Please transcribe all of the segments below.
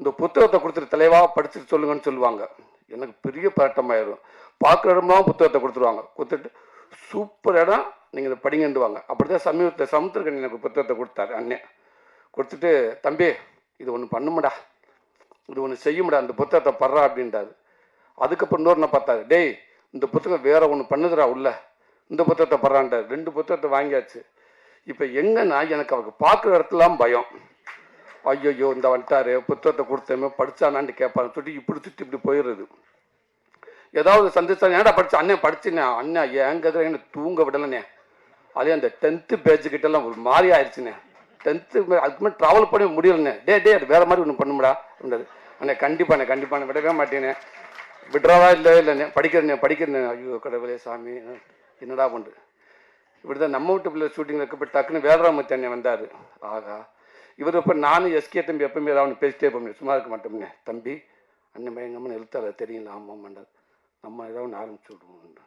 இந்த புத்தகத்தை கொடுத்துட்டு தலைவா படிச்சுட்டு சொல்லுங்கன்னு சொல்லுவாங்க. எனக்கு பெரிய பதட்டமாயிரும். பார்க்குற இடம்லாம் புத்தகத்தை கொடுத்துருவாங்க. கொடுத்துட்டு சூப்பர் இடம் நீங்கள் இதை படிங்கன்றுவாங்க அப்படிதான் சமீபத்தில் சமுத்திரக்கணி எனக்கு புத்தகத்தை கொடுத்தாரு அண்ணன் கொடுத்துட்டு தம்பி இது ஒன்று பண்ணுமடா. இது ஒன்று செய்யும்டா. அந்த புத்தகத்தை படுறா அப்படின்றாரு. அதுக்கப்புறம் இன்னொரு நான் பார்த்தாரு டேய் இந்த புத்தகம் வேற ஒன்று பண்ணுதுடா உள்ள. இந்த புத்தகத்தை படுறான்ட்டார் ரெண்டு புத்தகத்தை வாங்கியாச்சு. இப்போ எங்கன்னா எனக்கு அவருக்கு பார்க்குற இடத்துலாம் பயம். ஐயோ இந்த வந்துட்டாரு புத்தகத்தை கொடுத்தேமே படித்தானான்னு கேட்பாங்க சுட்டி இப்படி திட்டு இப்படி போயிடுறது. ஏதாவது சந்திச்சா ஏன்டா படிச்சு அண்ணன் படிச்சுண்ணே அண்ணன் ஏங்கிறது என்ன தூங்க விடலண்ணே அதே அந்த டென்த்து பேஜ் கிட்டலாம் ஒரு மாதிரி ஆயிடுச்சுண்ணே டென்த்து அதுக்கு மேலே ட்ராவல் பண்ண முடியலண்ணே டே டே அது வேற மாதிரி ஒன்று பண்ணும்டா அப்படின்றது. அண்ணே கண்டிப்பாண்ணே கண்டிப்பாண்ணே விடவே மாட்டேனே. விடுறவா இல்லை இல்லைண்ணே படிக்கிறேண்ணே படிக்கிறேண்ணே ஐயோ கடவுளே சாமி என்னடா பண்ணுறது இப்படி தான் நம்ம வீட்டு பிள்ளை ஷூட்டிங்கில் இருக்கப்ப டக்குன்னு வேலராமத்தி அண்ணன் வந்தார். ஆகா இவர் இப்போ நானும் எஸ்கே தம்பி எப்பவுமே அவனு பேசிட்டே இருப்போம் சும்மா இருக்க மாட்டோம்னே. தம்பி அண்ணன் பயங்கரமான எழுத்தாளர் தெரியல ஆமாம் மண்டல் நம்ம ஏதாவது ஒன்று ஆரம்பிச்சு விடுவோம்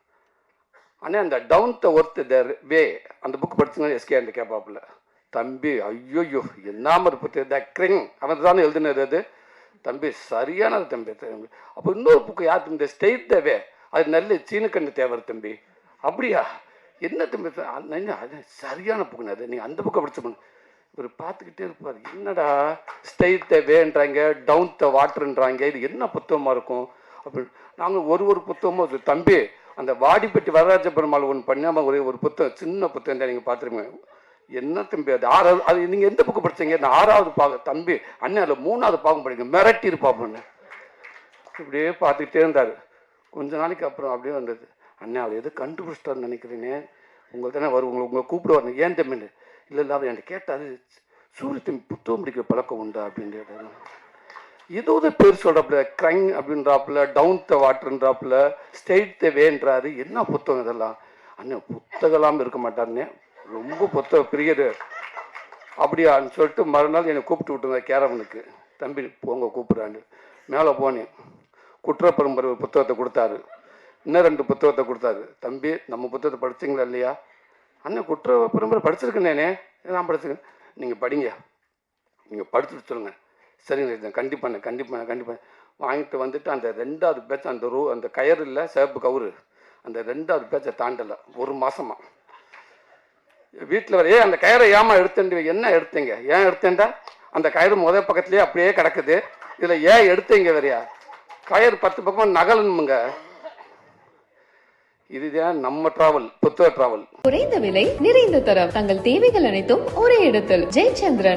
அண்ணே அந்த டவுன் த ஒர்த் த வே அந்த புக் படிச்சுனா எஸ்கே அந்த கேப்பாப்புல. தம்பி ஐயோயோ என்னாம இருப்பது த கிரிங் அவன் தானே எழுதினது அது. தம்பி சரியானது தம்பி தம்பி. அப்போ இன்னொரு புக்கு யார் தம்பி? ஸ்டெயிட் த வே அது நல்ல சீனக்கண்ணு தேவர் தம்பி. அப்படியா? என்ன தம்பி? அது அது சரியான புக்குன்னு அது. நீங்கள் அந்த புக்கை படிச்சு இவர் பார்த்துக்கிட்டே இருப்பார். என்னடா ஸ்டெயிட் த வேன்றாங்க டவுன் த வாட்டர்ன்றாங்க இது என்ன புத்தகமாக இருக்கும்? அப்படி நாங்கள் ஒரு ஒரு புத்தகமும் அது தம்பி அந்த வாடிப்பட்டி வரராஜ பெருமாள் ஒன்று பண்ணாமல் ஒரே ஒரு புத்தகம் சின்ன புத்தகம் தான் நீங்கள் பார்த்துருக்கீங்க. என்ன தம்பி அது? ஆறாவது அது நீங்கள் எந்த புக்கு படிச்சீங்க? நான் ஆறாவது பாகம் தம்பி அண்ணன் அதில் மூணாவது பாகம் படிங்க மிரட்டி இருப்பாப்புன்னு இப்படியே பார்த்துக்கிட்டே இருந்தார். கொஞ்ச நாளைக்கு அப்புறம் அப்படியே வந்தது. அண்ணன் அவள் எது கண்டுபிடிச்சிட்டான்னு நினைக்கிறேனே. உங்களை தானே வரும் உங்களை உங்களை கூப்பிடுவார் ஏன் தம்பின்னு? இல்லை இல்லை அவர் என்கிட்ட கேட்டார் சூரியத்தின் புத்தகம் படிக்கிற பழக்கம் உண்டா அப்படின்னு கேட்டாரு ஏதோ ஒரு பேர் சொல்கிறாப்புல க்ரைங் அப்படின்றாப்புல டவுன் த வாட்டர்ன்றாப்புல ஸ்டேட் த வேன்றாரு என்ன புத்தகம் இதெல்லாம்? அண்ணன் புத்தகம்லாம் இருக்க மாட்டாருண்ணே. ரொம்ப புத்தக பிரியர். அப்படியான்னு சொல்லிட்டு மறுநாள் என்னை கூப்பிட்டு விட்டுங்க கேரவனுக்கு. தம்பி போங்க கூப்பிட்றான்னு. மேலே போனேன். குற்றப்பரம்பரை புத்தகத்தை கொடுத்தாரு. இன்னும் ரெண்டு புத்தகத்தை கொடுத்தாரு. தம்பி நம்ம புத்தகத்தை படிச்சீங்களா இல்லையா? அண்ணன் குற்ற பெரும்பரை படிச்சிருக்கேனே நான். படிச்சிருக்கேன் நீங்கள் படிங்க. நீங்கள் படிச்சுட்டு சொல்லுங்கள் சரிங்க கண்டிப்பாண்ணே கண்டிப்பாண்ணே கண்டிப்பாக வாங்கிட்டு வந்துட்டு அந்த ரெண்டாவது பேட்ச் அந்த ரூ அந்த கயிறு இல்லை சேப்பு கவுரு. அந்த ரெண்டாவது பேட்சை தாண்டலை. ஒரு மாசமா. வீட்டில் வர ஏ அந்த கயிறை ஏமா எடுத்துட்டு என்ன எடுத்தீங்க? ஏன் எடுத்தேன்டா? அந்த கயிறு முத பக்கத்துலேயே அப்படியே கிடக்குது. இதில் ஏன் எடுத்தீங்க வரையா? கயிறு பத்து பக்கம் நகலனுமுங்க இதுதான் நம்ம டிராவல் புத்தக டிராவல் குறைந்த விலை நிறைந்த தரம். தங்கள் தேவைகள் அனைத்தும் ஒரே இடத்தில். ஜெயச்சந்திரன்.